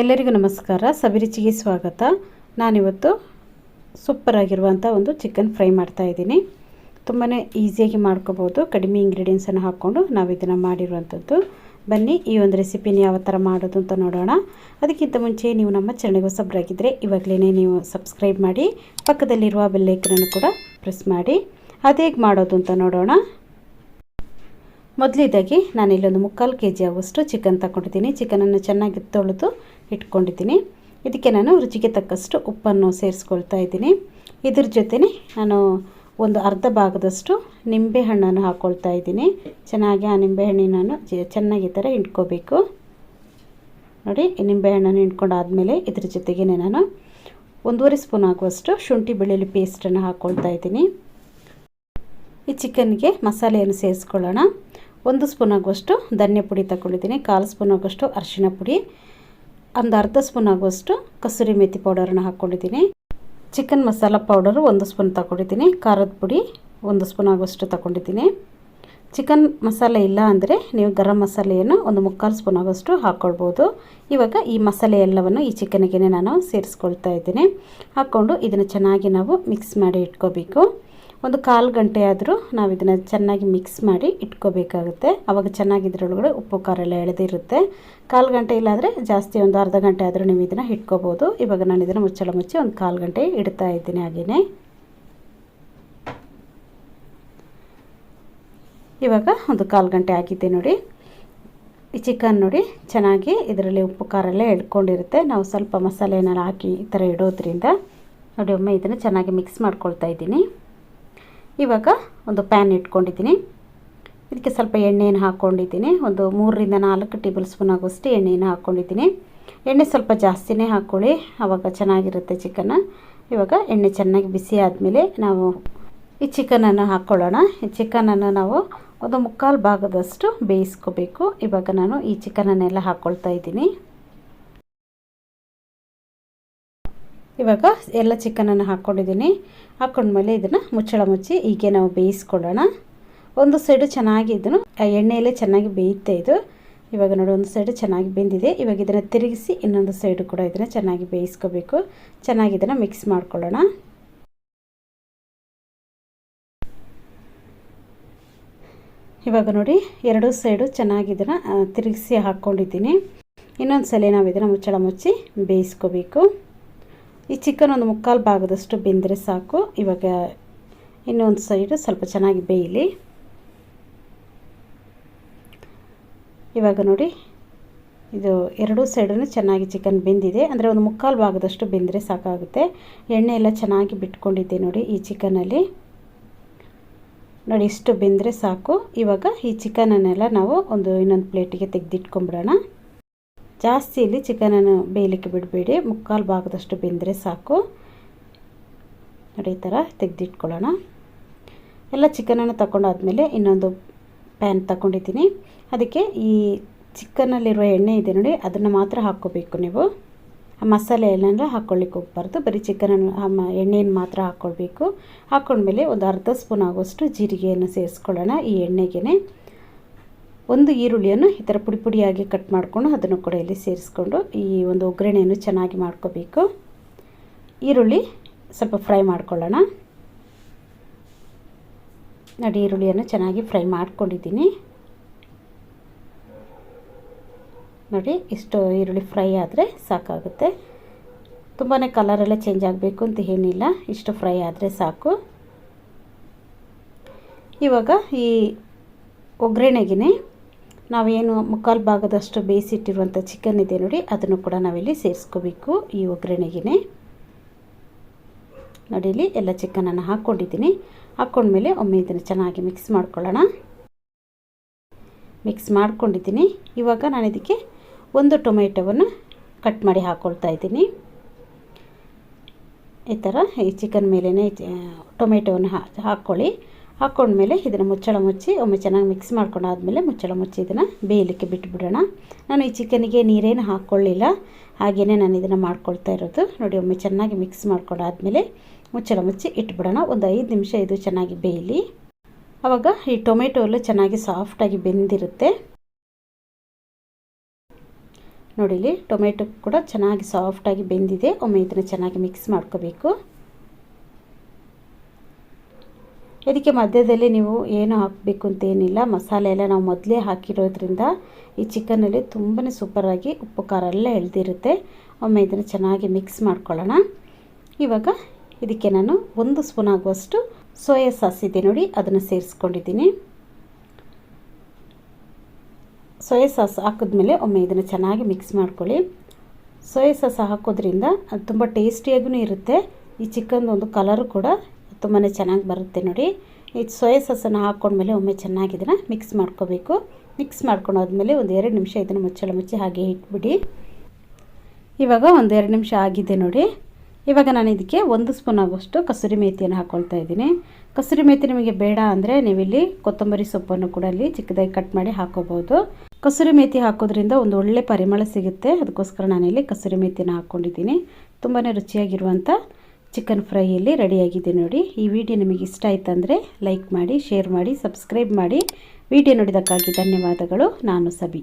ಎಲ್ಲರಿಗೂ ನಮಸ್ಕಾರ. ಸಬಿರುಚಿಗೆ ಸ್ವಾಗತ. ನಾನಿವತ್ತು ಸೂಪರಾಗಿರುವಂಥ ಒಂದು ಚಿಕನ್ ಫ್ರೈ ಮಾಡ್ತಾ ಇದ್ದೀನಿ. ತುಂಬಾ ಈಸಿಯಾಗಿ ಮಾಡ್ಕೋಬೋದು. ಕಡಿಮೆ ಇಂಗ್ರೀಡಿಯೆಂಟ್ಸನ್ನು ಹಾಕ್ಕೊಂಡು ನಾವು ಇದನ್ನು ಮಾಡಿರುವಂಥದ್ದು ಬನ್ನಿ, ಈ ಒಂದು ರೆಸಿಪಿನ ಯಾವ ಥರ ಮಾಡೋದು ಅಂತ ನೋಡೋಣ. ಅದಕ್ಕಿಂತ ಮುಂಚೆ ನೀವು ನಮ್ಮ ಚಾನಲ್ಗೆ ಹೊಸಬ್ರಾಗಿದ್ದರೆ ಇವಾಗಲೇ ನೀವು ಸಬ್ಸ್ಕ್ರೈಬ್ ಮಾಡಿ, ಪಕ್ಕದಲ್ಲಿರುವ ಬೆಲ್ಲೈಕನನ್ನು ಕೂಡ ಪ್ರೆಸ್ ಮಾಡಿ. ಅದು ಮಾಡೋದು ಅಂತ ನೋಡೋಣ. ಮೊದಲಿದಾಗಿ ನಾನು ಇಲ್ಲೊಂದು ಮುಕ್ಕಾಲು ಕೆ ಜಿ ಆಗುವಷ್ಟು ಚಿಕನ್ ತಗೊಂಡಿದ್ದೀನಿ ಚಿಕನನ್ನು ಚೆನ್ನಾಗಿ ತೊಳೆದು ಇಟ್ಕೊಂಡಿದ್ದೀನಿ. ಇದಕ್ಕೆ ನಾನು ರುಚಿಗೆ ತಕ್ಕಷ್ಟು ಉಪ್ಪನ್ನು ಸೇರಿಸ್ಕೊಳ್ತಾ ಇದ್ದೀನಿ. ಇದ್ರ ಜೊತೆನೆ ನಾನು ಒಂದು ಅರ್ಧ ಭಾಗದಷ್ಟು ನಿಂಬೆಹಣ್ಣನ್ನು ಹಾಕ್ಕೊಳ್ತಾ ಇದ್ದೀನಿ. ಚೆನ್ನಾಗಿ ಆ ನಿಂಬೆಹಣ್ಣಿನನ್ನು ಚೆನ್ನಾಗಿ ಈ ಥರ ಹಿಂಡ್ಕೋಬೇಕು. ನೋಡಿ ನಿಂಬೆಹಣ್ಣನ್ನು ಹಿಂಡ್ಕೊಂಡಾದಮೇಲೆ ಇದ್ರ ಜೊತೆಗೇ ನಾನು ಒಂದೂವರೆ ಸ್ಪೂನ್ ಆಗುವಷ್ಟು ಶುಂಠಿ ಬೆಳ್ಳುಳ್ಳಿ ಪೇಸ್ಟನ್ನು ಹಾಕ್ಕೊಳ್ತಾ ಇದ್ದೀನಿ. ಈ ಚಿಕನ್ಗೆ ಮಸಾಲೆಯನ್ನು ಸೇರಿಸ್ಕೊಳ್ಳೋಣ. ಒಂದು ಸ್ಪೂನ್ ಆಗುವಷ್ಟು ಧನ್ಯ ಪುಡಿ ತಗೊಂಡಿದ್ದೀನಿ ಕಾಲು ಸ್ಪೂನ್ ಆಗುವಷ್ಟು ಅರಿಶಿಣ ಪುಡಿ. ಒಂದು ಅರ್ಧ ಸ್ಪೂನ್ ಆಗುವಷ್ಟು ಕಸೂರಿ ಮೇಥಿ ಪೌಡರನ್ನು ಹಾಕ್ಕೊಂಡಿದ್ದೀನಿ. ಚಿಕನ್ ಮಸಾಲ ಪೌಡರು ಒಂದು ಸ್ಪೂನ್ ತಗೊಂಡಿದ್ದೀನಿ ಖಾರದ ಪುಡಿ ಒಂದು ಸ್ಪೂನ್ ಆಗುವಷ್ಟು ತಗೊಂಡಿದ್ದೀನಿ ಚಿಕನ್ ಮಸಾಲೆ ಇಲ್ಲ ಅಂದರೆ ನೀವು ಗರಂ ಮಸಾಲೆಯನ್ನು ಒಂದು ಮುಕ್ಕಾಲು ಸ್ಪೂನ್ ಆಗೋಷ್ಟು ಹಾಕ್ಕೊಳ್ಬೋದು. ಇವಾಗ ಈ ಮಸಾಲೆ ಎಲ್ಲವನ್ನು ಈ ಚಿಕನ್ಗೆ ನಾನು ಸೇರಿಸ್ಕೊಳ್ತಾ ಇದ್ದೀನಿ. ಹಾಕ್ಕೊಂಡು ಇದನ್ನು ಚೆನ್ನಾಗಿ ನಾವು ಮಿಕ್ಸ್ ಮಾಡಿ ಇಟ್ಕೋಬೇಕು. ಒಂದು ಕಾಲು ಗಂಟೆ ಆದರೂ ನಾವು ಇದನ್ನು ಚೆನ್ನಾಗಿ ಮಿಕ್ಸ್ ಮಾಡಿ ಇಟ್ಕೋಬೇಕಾಗುತ್ತೆ. ಆವಾಗ ಚೆನ್ನಾಗಿ ಇದರೊಳಗಡೆ ಉಪ್ಪು, ಖಾರ ಎಲ್ಲ ಎಳೆದಿರುತ್ತೆ. ಕಾಲು ಗಂಟೆ ಇಲ್ಲಾಂದರೆ ಜಾಸ್ತಿ ಒಂದು ಅರ್ಧ ಗಂಟೆ ಆದರೂ ನೀವು ಇದನ್ನು ಇಟ್ಕೋಬೋದು ಇವಾಗ ನಾನು ಇದನ್ನು ಮುಚ್ಚಳ ಮುಚ್ಚಿ ಒಂದು ಕಾಲು ಗಂಟೆ ಇಡ್ತಾ ಇದ್ದೀನಿ ಹಾಗೆಯೇ ಇವಾಗ ಒಂದು ಕಾಲು ಗಂಟೆ ಹಾಕಿದ್ದೆ ನೋಡಿ. ಈ ಚಿಕನ್ ನೋಡಿ ಚೆನ್ನಾಗಿ ಇದರಲ್ಲಿ ಉಪ್ಪು, ಖಾರ ಎಲ್ಲ ಎಳ್ಕೊಂಡಿರುತ್ತೆ. ನಾವು ಸ್ವಲ್ಪ ಮಸಾಲೆನೆಲ್ಲ ಹಾಕಿ ಈ ಥರ ಇಡೋದ್ರಿಂದ ನೋಡಿ ಒಮ್ಮೆ ಇದನ್ನು ಚೆನ್ನಾಗಿ ಮಿಕ್ಸ್ ಮಾಡ್ಕೊಳ್ತಾ ಇದ್ದೀನಿ. ಇವಾಗ ಒಂದು ಪ್ಯಾನ್ ಇಟ್ಕೊಂಡಿದ್ದೀನಿ. ಇದಕ್ಕೆ ಸ್ವಲ್ಪ ಎಣ್ಣೆಯನ್ನು ಹಾಕ್ಕೊಂಡಿದ್ದೀನಿ. ಒಂದು ಮೂರರಿಂದ ನಾಲ್ಕು ಟೇಬಲ್ ಸ್ಪೂನ್ ಆಗುವಷ್ಟು ಎಣ್ಣೆಯನ್ನು ಹಾಕ್ಕೊಂಡಿದ್ದೀನಿ. ಎಣ್ಣೆ ಸ್ವಲ್ಪ ಜಾಸ್ತಿನೇ ಹಾಕ್ಕೊಳ್ಳಿ. ಆವಾಗ ಚೆನ್ನಾಗಿರುತ್ತೆ ಚಿಕನ್ ಇವಾಗ ಎಣ್ಣೆ ಚೆನ್ನಾಗಿ ಬಿಸಿ ಆದಮೇಲೆ ನಾವು ಈ ಚಿಕನನ್ನು ಹಾಕ್ಕೊಳ್ಳೋಣ. ಈ ಚಿಕನನ್ನು ನಾವು ಒಂದು ಮುಕ್ಕಾಲು ಭಾಗದಷ್ಟು ಬೇಯಿಸ್ಕೋಬೇಕು. ಇವಾಗ ನಾನು ಈ ಚಿಕನನ್ನೆಲ್ಲ ಹಾಕ್ಕೊಳ್ತಾ ಇದ್ದೀನಿ. ಇವಾಗ ಎಲ್ಲ ಚಿಕನನ್ನು ಹಾಕ್ಕೊಂಡಿದ್ದೀನಿ. ಹಾಕ್ಕೊಂಡ್ಮೇಲೆ ಇದನ್ನು ಮುಚ್ಚಳ ಮುಚ್ಚಿ ಹೀಗೆ ನಾವು ಬೇಯಿಸ್ಕೊಳ್ಳೋಣ. ಒಂದು ಸೈಡು ಚೆನ್ನಾಗಿ ಇದನ್ನು ಎಣ್ಣೆಯಲ್ಲೇ ಚೆನ್ನಾಗಿ ಬೇಯುತ್ತೆ ಇದು. ಇವಾಗ ನೋಡಿ, ಒಂದು ಸೈಡು ಚೆನ್ನಾಗಿ ಬೆಂದಿದೆ. ಇವಾಗ ಇದನ್ನು ತಿರುಗಿಸಿ ಇನ್ನೊಂದು ಸೈಡು ಕೂಡ ಇದನ್ನು ಚೆನ್ನಾಗಿ ಬೇಯಿಸ್ಕೋಬೇಕು. ಚೆನ್ನಾಗಿ ಇದನ್ನು ಮಿಕ್ಸ್ ಮಾಡ್ಕೊಳ್ಳೋಣ. ಇವಾಗ ನೋಡಿ, ಎರಡೂ ಸೈಡು ಚೆನ್ನಾಗಿ ಇದನ್ನು ತಿರುಗಿಸಿ ಹಾಕ್ಕೊಂಡಿದ್ದೀನಿ. ಇನ್ನೊಂದು ಸಲ ನಾವು ಇದನ್ನು ಮುಚ್ಚಳ ಮುಚ್ಚಿ ಬೇಯಿಸ್ಕೋಬೇಕು. ಈ ಚಿಕನ್ ಒಂದು ಮುಕ್ಕಾಲು ಭಾಗದಷ್ಟು ಬೆಂದರೆ ಸಾಕು. ಇವಾಗ ಇನ್ನೊಂದು ಸೈಡು ಸ್ವಲ್ಪ ಚೆನ್ನಾಗಿ ಬೇಯಲಿ. ಇವಾಗ ನೋಡಿ, ಇದು ಎರಡೂ ಸೈಡೂ ಚೆನ್ನಾಗಿ ಚಿಕನ್ ಬೆಂದಿದೆ. ಅಂದರೆ ಒಂದು ಮುಕ್ಕಾಲು ಭಾಗದಷ್ಟು ಬೆಂದರೆ ಸಾಕಾಗುತ್ತೆ. ಎಣ್ಣೆ ಎಲ್ಲ ಚೆನ್ನಾಗಿ ಬಿಟ್ಕೊಂಡಿದ್ದೆ ನೋಡಿ ಈ ಚಿಕನಲ್ಲಿ. ನೋಡಿ, ಇಷ್ಟು ಬೆಂದರೆ ಸಾಕು. ಇವಾಗ ಈ ಚಿಕನನ್ನೆಲ್ಲ ನಾವು ಒಂದು ಇನ್ನೊಂದು ಪ್ಲೇಟಿಗೆ ತೆಗೆದಿಟ್ಕೊಂಬಿಡೋಣ. ಜಾಸ್ತಿ ಇಲ್ಲಿ ಚಿಕನನ್ನು ಬೇಯಲಿಕ್ಕೆ ಬಿಡಬೇಡಿ. ಮುಕ್ಕಾಲು ಭಾಗದಷ್ಟು ಬೆಂದರೆ ಸಾಕು. ನೋಡಿ, ಈ ಥರ ತೆಗೆದಿಟ್ಕೊಳ್ಳೋಣ. ಎಲ್ಲ ಚಿಕನನ್ನು ತಗೊಂಡಾದ್ಮೇಲೆ ಇನ್ನೊಂದು ಪ್ಯಾನ್ ತಗೊಂಡಿದ್ದೀನಿ ಅದಕ್ಕೆ ಈ ಚಿಕನಲ್ಲಿರುವ ಎಣ್ಣೆ ಇದೆ ನೋಡಿ, ಅದನ್ನು ಮಾತ್ರ ಹಾಕ್ಕೋಬೇಕು ನೀವು. ಆ ಮಸಾಲೆ ಎಲ್ಲ ಹಾಕ್ಕೊಳ್ಳಿಕ್ಕೆ ಹೋಗ್ಬಾರ್ದು. ಬರೀ ಚಿಕನನ್ನು ಎಣ್ಣೆಯನ್ನು ಮಾತ್ರ ಹಾಕ್ಕೊಳ್ಬೇಕು. ಹಾಕ್ಕೊಂಡ್ಮೇಲೆ ಒಂದು ಅರ್ಧ ಸ್ಪೂನ್ ಆಗುವಷ್ಟು ಜೀರಿಗೆಯನ್ನು ಸೇರಿಸ್ಕೊಳ್ಳೋಣ ಈ ಎಣ್ಣೆಗೆ ಒಂದು ಈರುಳ್ಳಿಯನ್ನು ಈ ಥರ ಪುಡಿ ಪುಡಿಯಾಗಿ ಕಟ್ ಮಾಡಿಕೊಂಡು ಅದನ್ನು ಕೂಡ ಇಲ್ಲಿ ಸೇರಿಸ್ಕೊಂಡು ಈ ಒಂದು ಒಗ್ಗರಣೆಯನ್ನು ಚೆನ್ನಾಗಿ ಮಾಡ್ಕೋಬೇಕು. ಈರುಳ್ಳಿ ಸ್ವಲ್ಪ ಫ್ರೈ ಮಾಡ್ಕೊಳ್ಳೋಣ. ನೋಡಿ, ಈರುಳ್ಳಿಯನ್ನು ಚೆನ್ನಾಗಿ ಫ್ರೈ ಮಾಡ್ಕೊಂಡಿದ್ದೀನಿ. ನೋಡಿ, ಇಷ್ಟು ಈರುಳ್ಳಿ ಫ್ರೈ ಆದರೆ ಸಾಕಾಗುತ್ತೆ. ತುಂಬಾ ಕಲರೆಲ್ಲ ಚೇಂಜ್ ಆಗಬೇಕು ಅಂತ ಏನಿಲ್ಲ. ಇಷ್ಟು ಫ್ರೈ ಆದರೆ ಸಾಕು. ಇವಾಗ ಈ ಒಗ್ಗರಣೆಗೆ ನಾವೇನು ಮುಕ್ಕಾಲು ಭಾಗದಷ್ಟು ಬೇಯಿಸಿಟ್ಟಿರುವಂಥ ಚಿಕನ್ ಇದೆ ನೋಡಿ, ಅದನ್ನು ಕೂಡ ನಾವಿಲ್ಲಿ ಸೇರಿಸ್ಕೋಬೇಕು ಈ ಒಗ್ಗರಣೆಗೆ ನೋಡಿ ಇಲ್ಲಿ ಎಲ್ಲ ಚಿಕನನ್ನು ಹಾಕ್ಕೊಂಡಿದ್ದೀನಿ ಹಾಕ್ಕೊಂಡ್ಮೇಲೆ ಒಮ್ಮೆ ಇದನ್ನು ಚೆನ್ನಾಗಿ ಮಿಕ್ಸ್ ಮಾಡ್ಕೊಳ್ಳೋಣ. ಮಿಕ್ಸ್ ಮಾಡ್ಕೊಂಡಿದ್ದೀನಿ. ಇವಾಗ ನಾನು ಇದಕ್ಕೆ ಒಂದು ಟೊಮೆಟೊವನ್ನು ಕಟ್ ಮಾಡಿ ಹಾಕ್ಕೊಳ್ತಾ ಇದ್ದೀನಿ. ಈ ಥರ ಈ ಚಿಕನ್ ಮೇಲೇ ಟೊಮೆಟೊವನ್ನು ಹಾಕ್ಕೊಳ್ಳಿ. ಹಾಕ್ಕೊಂಡ್ಮೇಲೆ ಇದನ್ನು ಮುಚ್ಚಳ ಮುಚ್ಚಿ, ಒಮ್ಮೆ ಚೆನ್ನಾಗಿ ಮಿಕ್ಸ್ ಮಾಡ್ಕೊಂಡಾದ್ಮೇಲೆ ಮುಚ್ಚಳ ಮುಚ್ಚಿ ಇದನ್ನು ಬೇಯಲಿಕ್ಕೆ ಬಿಟ್ಬಿಡೋಣ. ನಾನು ಈ ಚಿಕನಿಗೆ ನೀರೇನು ಹಾಕ್ಕೊಳ್ಳಿಲ್ಲ ಹಾಗೆಯೇ ನಾನು ಇದನ್ನು ಮಾಡ್ಕೊಳ್ತಾ ಇರೋದು. ನೋಡಿ, ಒಮ್ಮೆ ಚೆನ್ನಾಗಿ ಮಿಕ್ಸ್ ಮಾಡ್ಕೊಂಡಾದ್ಮೇಲೆ ಮುಚ್ಚಳ ಮುಚ್ಚಿ ಇಟ್ಬಿಡೋಣ. ಒಂದು ಐದು ನಿಮಿಷ ಇದು ಚೆನ್ನಾಗಿ ಬೇಯಲಿ. ಆವಾಗ ಈ ಟೊಮೆಟೊ ಎಲ್ಲ ಚೆನ್ನಾಗಿ ಸಾಫ್ಟಾಗಿ ಬೆಂದಿರುತ್ತೆ. ನೋಡಿಲಿ ಟೊಮೆಟೊ ಕೂಡ ಚೆನ್ನಾಗಿ ಸಾಫ್ಟಾಗಿ ಬೆಂದಿದೆ. ಒಮ್ಮೆ ಇದನ್ನು ಚೆನ್ನಾಗಿ ಮಿಕ್ಸ್ ಮಾಡ್ಕೋಬೇಕು. ಇದಕ್ಕೆ ಮಧ್ಯದಲ್ಲಿ ನೀವು ಏನು ಹಾಕಬೇಕು ಅಂತ ಏನಿಲ್ಲ. ಮಸಾಲೆ ಎಲ್ಲ ನಾವು ಮೊದಲೇ ಹಾಕಿರೋದ್ರಿಂದ ಈ ಚಿಕನಲ್ಲಿ ತುಂಬಾ ಸೂಪರಾಗಿ ಉಪ್ಪು, ಖಾರ ಎಲ್ಲ ಎಳ್ದಿರುತ್ತೆ. ಒಮ್ಮೆ ಇದನ್ನು ಚೆನ್ನಾಗಿ ಮಿಕ್ಸ್ ಮಾಡ್ಕೊಳ್ಳೋಣ. ಇವಾಗ ಇದಕ್ಕೆ ನಾನು ಒಂದು ಸ್ಪೂನ್ ಆಗುವಷ್ಟು ಸೋಯಾ ಸಾಸ್ ಇದೆ ನೋಡಿ, ಅದನ್ನು ಸೇರಿಸ್ಕೊಂಡಿದ್ದೀನಿ. ಸೋಯಾ ಸಾಸ್ ಹಾಕಿದ್ಮೇಲೆ ಒಮ್ಮೆ ಇದನ್ನು ಚೆನ್ನಾಗಿ ಮಿಕ್ಸ್ ಮಾಡ್ಕೊಳ್ಳಿ. ಸೋಯಾ ಸಾಸ್ ಹಾಕೋದ್ರಿಂದ ಅದು ತುಂಬ ಟೇಸ್ಟಿಯಾಗೂ ಇರುತ್ತೆ. ಈ ಚಿಕನ್ ಒಂದು ಕಲರು ಕೂಡ ತುಂಬಾ ಚೆನ್ನಾಗಿ ಬರುತ್ತೆ ನೋಡಿ. ಈ ಸೋಯಾ ಸಾಸನ್ನು ಹಾಕ್ಕೊಂಡ್ಮೇಲೆ ಒಮ್ಮೆ ಚೆನ್ನಾಗಿ ಇದನ್ನು ಮಿಕ್ಸ್ ಮಾಡ್ಕೋಬೇಕು. ಮಿಕ್ಸ್ ಮಾಡ್ಕೊಂಡಾದ್ಮೇಲೆ ಒಂದು ಎರಡು ನಿಮಿಷ ಇದನ್ನು ಮುಚ್ಚಳ ಮುಚ್ಚಿ ಹಾಗೆ ಇಟ್ಬಿಡಿ. ಇವಾಗ ಒಂದು ಎರಡು ನಿಮಿಷ ಆಗಿದೆ ನೋಡಿ. ಇವಾಗ ನಾನು ಇದಕ್ಕೆ ಒಂದು ಸ್ಪೂನ್ ಆಗುವಷ್ಟು ಕಸೂರಿ ಮೇಥಿಯನ್ನು ಹಾಕ್ಕೊಳ್ತಾ ಇದ್ದೀನಿ. ಕಸೂರಿ ಮೇಥಿ ನಿಮಗೆ ಬೇಡ ಅಂದರೆ ನೀವಿಲ್ಲಿ ಕೊತ್ತಂಬರಿ ಸೊಪ್ಪನ್ನು ಕೂಡ ಅಲ್ಲಿ ಚಿಕ್ಕದಾಗಿ ಕಟ್ ಮಾಡಿ ಹಾಕೋಬಹುದು. ಕಸೂರಿ ಮೇಥಿ ಹಾಕೋದ್ರಿಂದ ಒಂದು ಒಳ್ಳೆ ಪರಿಮಳ ಸಿಗುತ್ತೆ. ಅದಕ್ಕೋಸ್ಕರ ನಾನಿಲ್ಲಿ ಕಸೂರಿ ಮೇಥಿನ ಹಾಕ್ಕೊಂಡಿದ್ದೀನಿ ತುಂಬಾ ರುಚಿಯಾಗಿರುವಂಥ ಚಿಕನ್ ಫ್ರೈಯಲ್ಲಿ ರೆಡಿಯಾಗಿದೆ ನೋಡಿ. ಈ ವಿಡಿಯೋ ನಿಮಗೆ ಇಷ್ಟ ಆಯ್ತಂದರೆ ಲೈಕ್ ಮಾಡಿ, ಶೇರ್ ಮಾಡಿ, ಸಬ್ಸ್ಕ್ರೈಬ್ ಮಾಡಿ. ವಿಡಿಯೋ ನೋಡಿದಕ್ಕಾಗಿ ಧನ್ಯವಾದಗಳು. ನಾನು ಸಬಿ.